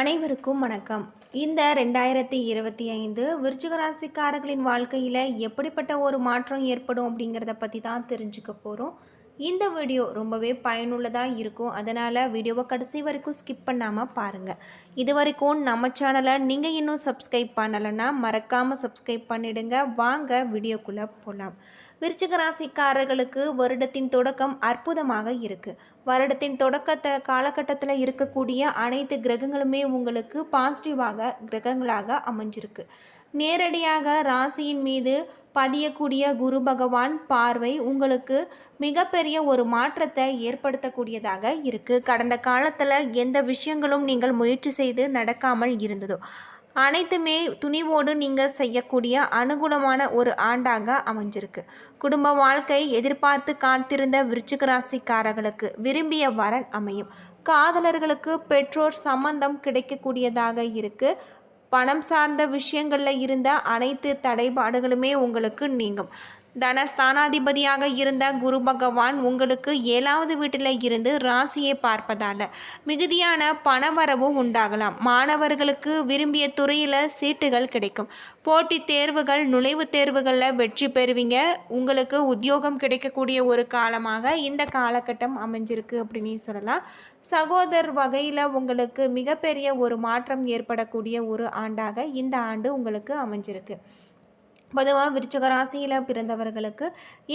அனைவருக்கும் வணக்கம். இந்த ரெண்டாயிரத்தி இருபத்தி ஐந்து விருச்சிகராசிக்காரர்களின் வாழ்க்கையில் எப்படிப்பட்ட ஒரு மாற்றம் ஏற்படும் அப்படிங்கிறத பற்றி தான் தெரிஞ்சுக்க போகிறோம் இந்த வீடியோ ரொம்பவே பயனுள்ளதாக இருக்கும். அதனால் வீடியோவை கடைசி வரைக்கும் ஸ்கிப் பண்ணாமல் பாருங்கள் இது வரைக்கும் நம்ம சேனலை நீங்கள் இன்னும் சப்ஸ்கிரைப் பண்ணலைன்னா மறக்காமல் சப்ஸ்கிரைப் பண்ணிடுங்க. வாங்க வீடியோக்குள்ளே போகலாம் விருச்சிக ராசிக்காரர்களுக்கு வருடத்தின் தொடக்கம் அற்புதமாக இருக்குது வருடத்தின் தொடக்கத்தை காலகட்டத்தில் இருக்கக்கூடிய அனைத்து கிரகங்களுமே உங்களுக்கு பாசிட்டிவாக கிரகங்களாக அமைஞ்சிருக்கு. நேரடியாக ராசியின் மீது பதியக்கூடிய குரு பகவான் பார்வை உங்களுக்கு மிகப்பெரிய ஒரு மாற்றத்தை ஏற்படுத்தக்கூடியதாக இருக்குது கடந்த காலத்தில் எந்த விஷயங்களும் நீங்கள் முயற்சி செய்து நடக்காமல் இருந்ததோ அனைத்துமே துணிவோடு நீங்கள் செய்யக்கூடிய அனுகூலமான ஒரு ஆண்டாக அமைஞ்சிருக்கு. குடும்ப வாழ்க்கை எதிர்பார்த்து காத்திருந்த விருச்சிக ராசிக்காரர்களுக்கு விரும்பிய வரன் அமையும். காதலர்களுக்கு பெற்றோர் சம்பந்தம் கிடைக்கக்கூடியதாக இருக்குது பணம் சார்ந்த விஷயங்களில் இருந்த அனைத்து தடைபாடுகளுமே உங்களுக்கு நீங்கும். தனஸ்தானாதிபதியாக இருந்த குரு பகவான் உங்களுக்கு ஏழாவது வீட்டில் இருந்து ராசியை பார்ப்பதால் மிகுதியான பணவரவு உண்டாகலாம். மாணவர்களுக்கு விரும்பிய துறையில் சீட்டுகள் கிடைக்கும். போட்டித் தேர்வுகள் நுழைவுத் தேர்வுகளில் வெற்றி பெறுவீங்க. உங்களுக்கு உத்தியோகம் கிடைக்கக்கூடிய ஒரு காலமாக இந்த காலகட்டம் அமைஞ்சிருக்கு அப்படின்னு சொல்லலாம். சகோதர் வகையில் உங்களுக்கு மிகப்பெரிய ஒரு மாற்றம் ஏற்படக்கூடிய ஒரு ஆண்டாக இந்த ஆண்டு உங்களுக்கு அமைஞ்சிருக்கு. பொதுவாக விருச்சக ராசியில் பிறந்தவர்களுக்கு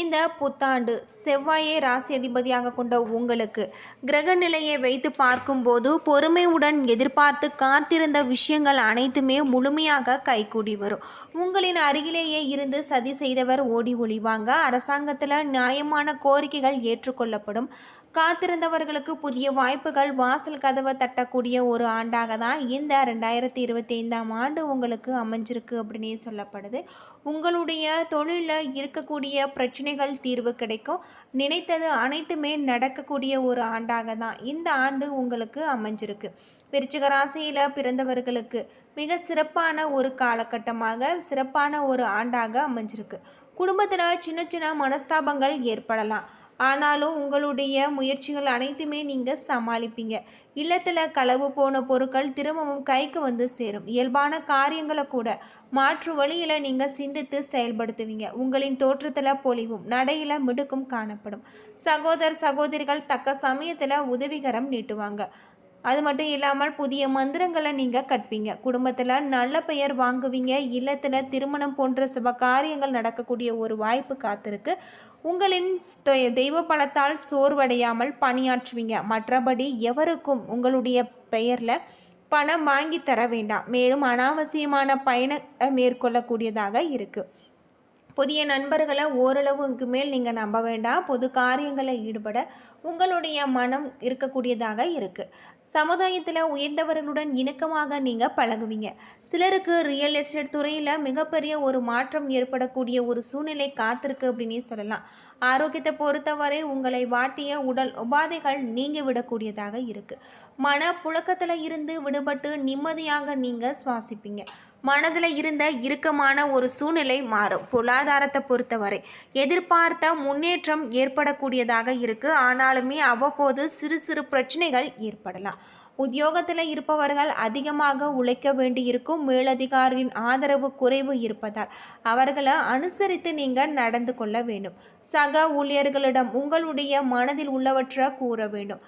இந்த புத்தாண்டு செவ்வாயை ராசி அதிபதியாக கொண்ட உங்களுக்கு கிரக நிலையை வைத்து பார்க்கும்போது பொறுமையுடன் எதிர்பார்த்து காத்திருந்த விஷயங்கள் அனைத்துமே முழுமையாக கைகூடி வரும். உங்களின் அருகிலேயே இருந்து சதி செய்தவர் ஓடி ஒளிவாங்க. அரசாங்கத்தில் நியாயமான கோரிக்கைகள் ஏற்றுக்கொள்ளப்படும். காத்திருந்தவர்களுக்கு புதிய வாய்ப்புகள் வாசல் கதவை தட்டக்கூடிய ஒரு ஆண்டாக தான் இந்த ரெண்டாயிரத்தி இருபத்தி ஐந்தாம் ஆண்டு உங்களுக்கு அமைஞ்சிருக்கு அப்படின்னே சொல்லப்படுது. உங்களுடைய தொழிலில் இருக்கக்கூடிய பிரச்சனைகள் தீர்வு கிடைக்கும். நினைத்தது அனைத்துமே நடக்கக்கூடிய ஒரு ஆண்டாக தான் இந்த ஆண்டு உங்களுக்கு அமைஞ்சிருக்கு. விருச்சிக ராசியில் பிறந்தவர்களுக்கு மிக சிறப்பான ஒரு காலகட்டமாக சிறப்பான ஒரு ஆண்டாக அமைஞ்சிருக்கு. குடும்பத்தில் சின்ன சின்ன மனஸ்தாபங்கள் ஏற்படலாம். ஆனாலும் உங்களுடைய முயற்சிகள் அனைத்துமே நீங்கள் சமாளிப்பீங்க. இல்லத்தில் களவு போன பொருட்கள் திரும்பவும் கைக்கு வந்து சேரும். இயல்பான காரியங்களை கூட மாற்று வழியில் நீங்கள் சிந்தித்து செயல்படுத்துவீங்க. உங்களின் தோற்றத்தில் பொலிவும் நடையில் மிடுக்கும் காணப்படும். சகோதர சகோதரிகள் தக்க சமயத்தில் உதவிகரம் நீட்டுவாங்க. அது மட்டும் இல்லாமல் புதிய மந்திரங்களை நீங்கள் கற்பீங்க. குடும்பத்தில் நல்ல பெயர் வாங்குவீங்க. இல்லத்தில் திருமணம் போன்ற சுப காரியங்கள் நடக்கக்கூடிய ஒரு வாய்ப்பு காத்திருக்கு. உங்களின் தெய்வ பலத்தால் சோர்வடையாமல் பணியாற்றுவீங்க. மற்றபடி எவருக்கும் உங்களுடைய பெயரில் பணம் வாங்கி தர வேண்டாம். மேலும் அனாவசியமான பயண மேற்கொள்ளக்கூடியதாக இருக்குது புதிய நண்பர்களை ஓரளவுக்கு மேல் நீங்கள் நம்ப வேண்டாம். பொது காரியங்களில் ஈடுபட உங்களுடைய மனம் இருக்கக்கூடியதாக இருக்குது சமுதாயத்தில் உயர்ந்தவர்களுடன் இணக்கமாக நீங்கள் பழகுவீங்க. சிலருக்கு ரியல் எஸ்டேட் துறையில் மிகப்பெரிய ஒரு மாற்றம் ஏற்படக்கூடிய ஒரு சூழ்நிலை காத்திருக்கு அப்படின்னே சொல்லலாம். ஆரோக்கியத்தை பொறுத்தவரை உங்களை வாட்டிய உடல் உபாதைகள் நீங்கி விடக்கூடியதாக இருக்குது மன புழக்கத்தில் இருந்து விடுபட்டு நிம்மதியாக நீங்கள் சுவாசிப்பீங்க. மனதில் இருந்த இறுக்கமான ஒரு சூழ்நிலை மாறும். பொருளாதாரத்தை பொறுத்தவரை எதிர்பார்த்த முன்னேற்றம் ஏற்படக்கூடியதாக இருக்குது ஆனாலுமே அவ்வப்போது சிறு சிறு பிரச்சனைகள் ஏற்படலாம். உத்தியோகத்தில் இருப்பவர்கள் அதிகமாக உழைக்க வேண்டியிருக்கும் மேலதிகாரியின் ஆதரவு குறைவு இருப்பதால் அவர்களை அனுசரித்து நீங்கள் நடந்து கொள்ள வேண்டும். சக ஊழியர்களிடம் உங்களுடைய மனதில் உள்ளவற்றை கூற வேண்டும்.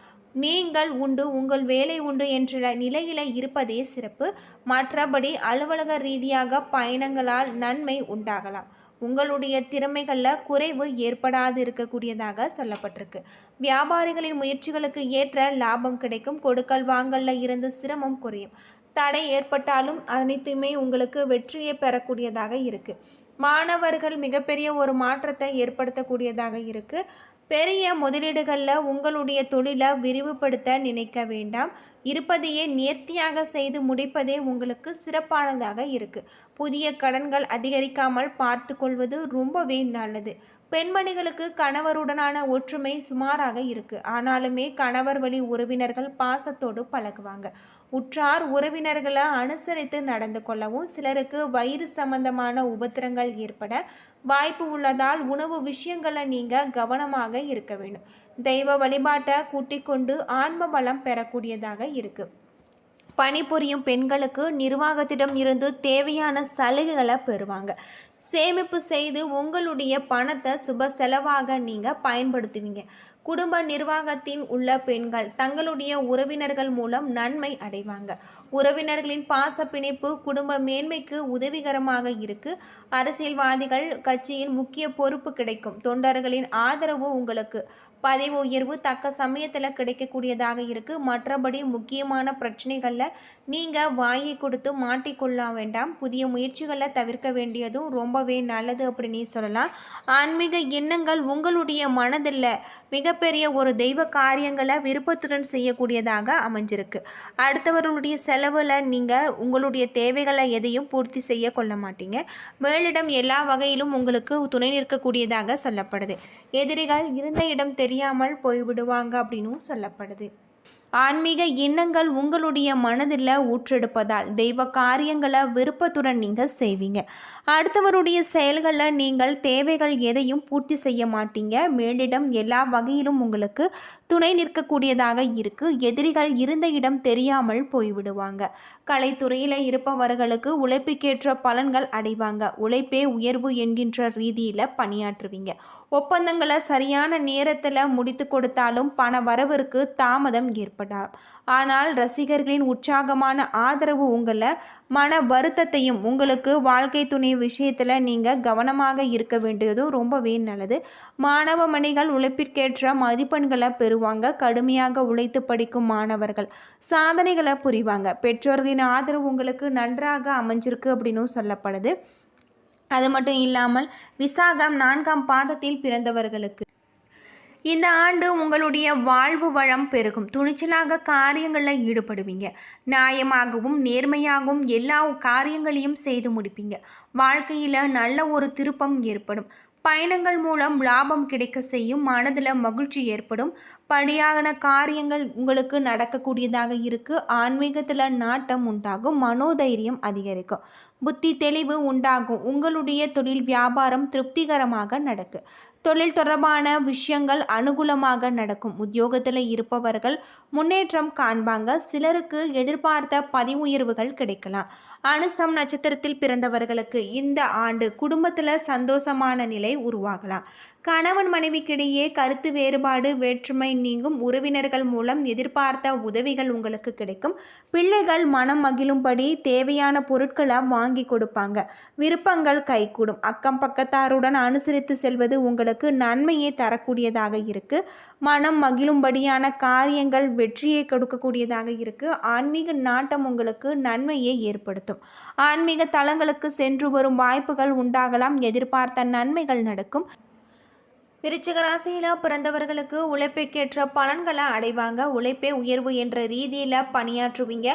நீங்கள் உண்டு உங்கள் வேலை உண்டு என்ற நிலையில இருப்பதே சிறப்பு. மற்றபடி அலுவலக ரீதியாக பயணங்களால் நன்மை உண்டாகலாம். உங்களுடைய திறமைகளில் குறைவு ஏற்படாது இருக்கக்கூடியதாக சொல்லப்பட்டிருக்கு. வியாபாரிகளின் முயற்சிகளுக்கு ஏற்ற லாபம் கிடைக்கும். கொடுக்கல் வாங்கலில் இருந்து சிரமம் குறையும். தடை ஏற்பட்டாலும் அனைத்துமே உங்களுக்கு வெற்றியை பெறக்கூடியதாக இருக்குது மாணவர்கள் மிகப்பெரிய ஒரு மாற்றத்தை ஏற்படுத்தக்கூடியதாக இருக்குது பெரிய முதலீடுகளில் உங்களுடைய தொழிலை விரிவுபடுத்த நினைக்க வேண்டாம். இருப்பதையே நேர்த்தியாக செய்து முடிப்பதே உங்களுக்கு சிறப்பானதாக இருக்குது புதிய கடன்கள் அதிகரிக்காமல் பார்த்து கொள்வது ரொம்பவே நல்லது. பெண்மணிகளுக்கு கணவருடனான ஒற்றுமை சுமாராக இருக்குது ஆனாலுமே கணவர் வழி உறவினர்கள் பாசத்தோடு பழகுவாங்க. உற்றார் உறவினர்களை அனுசரித்து நடந்து கொள்ளவும் சிலருக்கு வயிறு சம்பந்தமான உபத்திரங்கள் ஏற்பட வாய்ப்பு உள்ளதால் உணவு விஷயங்களை நீங்கள் கவனமாக இருக்க வேண்டும். தெய்வ வழிபாட்டை கூட்டிக் கொண்டு ஆன்ம பலம் பெறக்கூடியதாக இருக்குது பணிபுரியும் பெண்களுக்கு நிர்வாகத்திடம் இருந்து தேவையான சலுகைகளை பெறுவாங்க. சேமிப்பு செய்து உங்களுடைய பணத்தை சுப செலவாக நீங்கள் பயன்படுத்துவீங்க. குடும்ப நிர்வாகத்தின் உள்ள பெண்கள் தங்களுடைய உறவினர்கள் மூலம் நன்மை அடைவாங்க. உறவினர்களின் பாச பிணைப்பு குடும்ப மேன்மைக்கு உதவிகரமாக இருக்கு. அரசியல்வாதிகள் கட்சியின் முக்கிய பொறுப்பு கிடைக்கும். தொண்டர்களின் ஆதரவு உங்களுக்கு. பதவி உயர்வு தக்க சமயத்தில் கிடைக்கக்கூடியதாக இருக்குது மற்றபடி முக்கியமான பிரச்சனைகளில் நீங்கள் வாயை கொடுத்து மாட்டிக்கொள்ள வேண்டாம். புதிய முயற்சிகளை தவிர்க்க வேண்டியதும் ரொம்பவே நல்லது அப்படின்னு சொல்லலாம். ஆன்மீக எண்ணங்கள் உங்களுடைய மனதில் மிகப்பெரிய ஒரு தெய்வ காரியங்களை விருப்பத்துடன் செய்யக்கூடியதாக அமைஞ்சிருக்கு. அடுத்தவர்களுடைய செலவில் நீங்கள் உங்களுடைய தேவைகளை எதையும் பூர்த்தி செய்ய கொள்ள மாட்டீங்க. மேலிடம் எல்லா வகையிலும் உங்களுக்கு துணை நிற்கக்கூடியதாக சொல்லப்படுது. எதிரிகள் இருந்த இடம் தெரியாமல் போய்விடுவாங்க அப்படின்னும் சொல்லப்படுது. ஆன்மீக எண்ணங்கள் உங்களுடைய மனதில் ஊற்றெடுப்பதால் தெய்வ காரியங்களை விருப்பத்துடன் நீங்கள் செய்வீங்க. அடுத்தவருடைய செயல்களை நீங்கள் தேவைகள் எதையும் பூர்த்தி செய்ய மாட்டீங்க. மேலிடம் எல்லா வகையிலும் உங்களுக்கு துணை நிற்கக்கூடியதாக இருக்குது எதிரிகள் இருந்த இடம் தெரியாமல் போய்விடுவாங்க. கலைத்துறையில் இருப்பவர்களுக்கு உழைப்புக்கேற்ற பலன்கள் அடைவாங்க. உழைப்பே உயர்வு என்கின்ற ரீதியில் பணியாற்றுவீங்க. ஒப்பந்தங்களை சரியான நேரத்தில் முடித்து கொடுத்தாலும் பண வரவிற்கு தாமதம் ஏற்படலாம் ஆனால் ரசிகர்களின் உற்சாகமான ஆதரவு உங்களை மன வருத்தத்தையும் உங்களுக்கு வாழ்க்கை துணை விஷயத்தில் நீங்கள் கவனமாக இருக்க வேண்டியதும் ரொம்பவே நல்லது. மாணவ மணிகள் உழைப்பிற்கேற்ற மதிப்பெண்களை பெறுவாங்க. கடுமையாக உழைத்து படிக்கும் மாணவர்கள் சாதனைகளை புரிவாங்க. பெற்றோர்களின் ஆதரவு உங்களுக்கு நன்றாக அமைஞ்சிருக்கு அப்படின்னும் சொல்லப்படுது. அது மட்டும் இல்லாமல் விசாகம் நான்காம் பாதத்தில் பிறந்தவர்களுக்கு இந்த ஆண்டு உங்களுடைய வாழ்வு வளம் பெருகும். துணிச்சலாக காரியங்களில் ஈடுபடுவீங்க. நியாயமாகவும் நேர்மையாகவும் எல்லா காரியங்களையும் செய்து முடிப்பீங்க. வாழ்க்கையில் நல்ல ஒரு திருப்பம் ஏற்படும். பயணங்கள் மூலம் லாபம் கிடைக்க செய்யும். மனதில் மகிழ்ச்சி ஏற்படும். படியான காரியங்கள் உங்களுக்கு நடக்கக்கூடியதாக இருக்குது ஆன்மீகத்தில் நாட்டம் உண்டாகும். மனோதைரியம் அதிகரிக்கும். புத்தி தெளிவு உண்டாகும். உங்களுடைய தொழில் வியாபாரம் திருப்திகரமாக நடக்கு. தொழில் தொடர்பான விஷயங்கள் அனுகூலமாக நடக்கும். உத்தியோகத்தில் இருப்பவர்கள் முன்னேற்றம் காண்பாங்க. சிலருக்கு எதிர்பார்த்த பதிவு உயர்வுகள் கிடைக்கலாம். அனுசம் நட்சத்திரத்தில் பிறந்தவர்களுக்கு இந்த ஆண்டு குடும்பத்தில் சந்தோஷமான நிலை உருவாகலாம். கணவன் மனைவிக்கிடையே கருத்து வேறுபாடு வேற்றுமை நீங்கும். உறவினர்கள் மூலம் எதிர்பார்த்த உதவிகள் உங்களுக்கு கிடைக்கும். பிள்ளைகள் மனம் மகிழும்படி தேவையான பொருட்களை வாங்கி கொடுப்பாங்க. விருப்பங்கள் கைகூடும். அக்கம் பக்கத்தாருடன் அனுசரித்து செல்வது உங்களுக்கு நன்மையை தரக்கூடியதாக இருக்கு. மனம் மகிழும்படியான காரியங்கள் வெற்றியை கொடுக்கக்கூடியதாக இருக்கு. ஆன்மீக நாட்டம் உங்களுக்கு நன்மையை ஏற்படுத்தும். ஆன்மீக தலங்களுக்கு சென்று வரும் வாய்ப்புகள் உண்டாகலாம். எதிர்பார்த்த நன்மைகள் நடக்கும். விருச்சிக ராசியில் பிறந்தவர்களுக்கு உழைப்பிற்கேற்ற பலன்களை அடைவாங்க. உழைப்பே உயர்வு என்ற ரீதியில் பணியாற்றுவீங்க.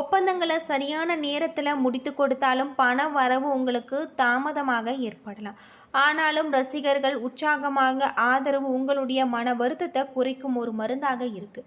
ஒப்பந்தங்களை சரியான நேரத்தில் முடித்து கொடுத்தாலும் பண வரவு உங்களுக்கு தாமதமாக ஏற்படலாம். ஆனாலும் ரசிகர்கள் உற்சாகமாக ஆதரவு உங்களுடைய மன வருத்தத்தை குறைக்கும் ஒரு மருந்தாக இருக்குது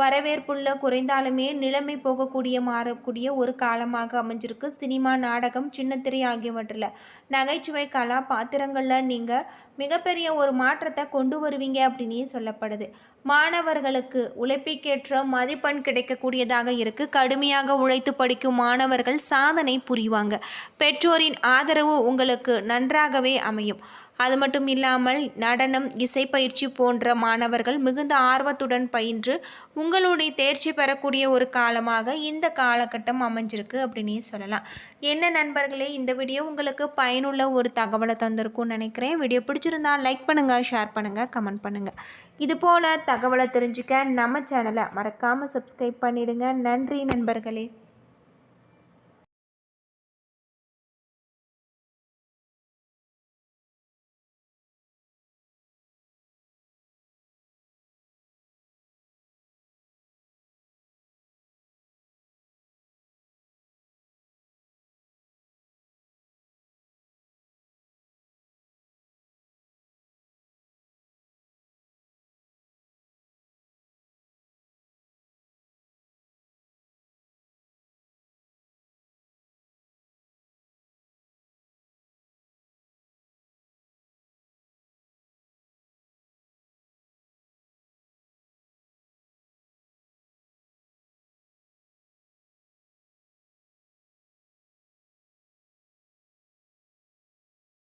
வரவேற்புள்ள குறைந்தாலுமே நிலைமை போகக்கூடிய மாறக்கூடிய ஒரு காலமாக அமைஞ்சிருக்கு. சினிமா நாடகம் சின்னத்திரை ஆகியவற்றில். நகைச்சுவை கலா பாத்திரங்களில் நீங்கள் மிகப்பெரிய ஒரு மாற்றத்தை கொண்டு வருவீங்க அப்படின்னே சொல்லப்படுது. மாணவர்களுக்கு உழைப்பிற்கேற்ற மதிப்பெண் கிடைக்கக்கூடியதாக இருக்குது கடுமையாக உழைத்து படிக்கும் மாணவர்கள் சாதனை புரிவாங்க. பெற்றோரின் ஆதரவு உங்களுக்கு நன்றாகவே அமையும். அது மட்டும் இல்லாமல் நடனம் இசைப்பயிற்சி போன்ற மாணவர்கள் மிகுந்த ஆர்வத்துடன் பயின்று உங்களுடைய தேர்ச்சி பெறக்கூடிய ஒரு காலமாக இந்த காலகட்டம் அமைஞ்சிருக்கு அப்படின்னே சொல்லலாம். என்ன நண்பர்களே இந்த வீடியோ உங்களுக்கு பயனுள்ள ஒரு தகவலை தந்திருக்கும்னு நினைக்கிறேன். வீடியோ பிடிச்சிருந்தா லைக் பண்ணுங்கள் ஷேர் பண்ணுங்கள் கமெண்ட் பண்ணுங்கள் இதுபோல் தகவலை தெரிஞ்சுக்க நம்ம சேனலை மறக்காமல் சப்ஸ்கிரைப் பண்ணிடுங்க. நன்றி நண்பர்களே.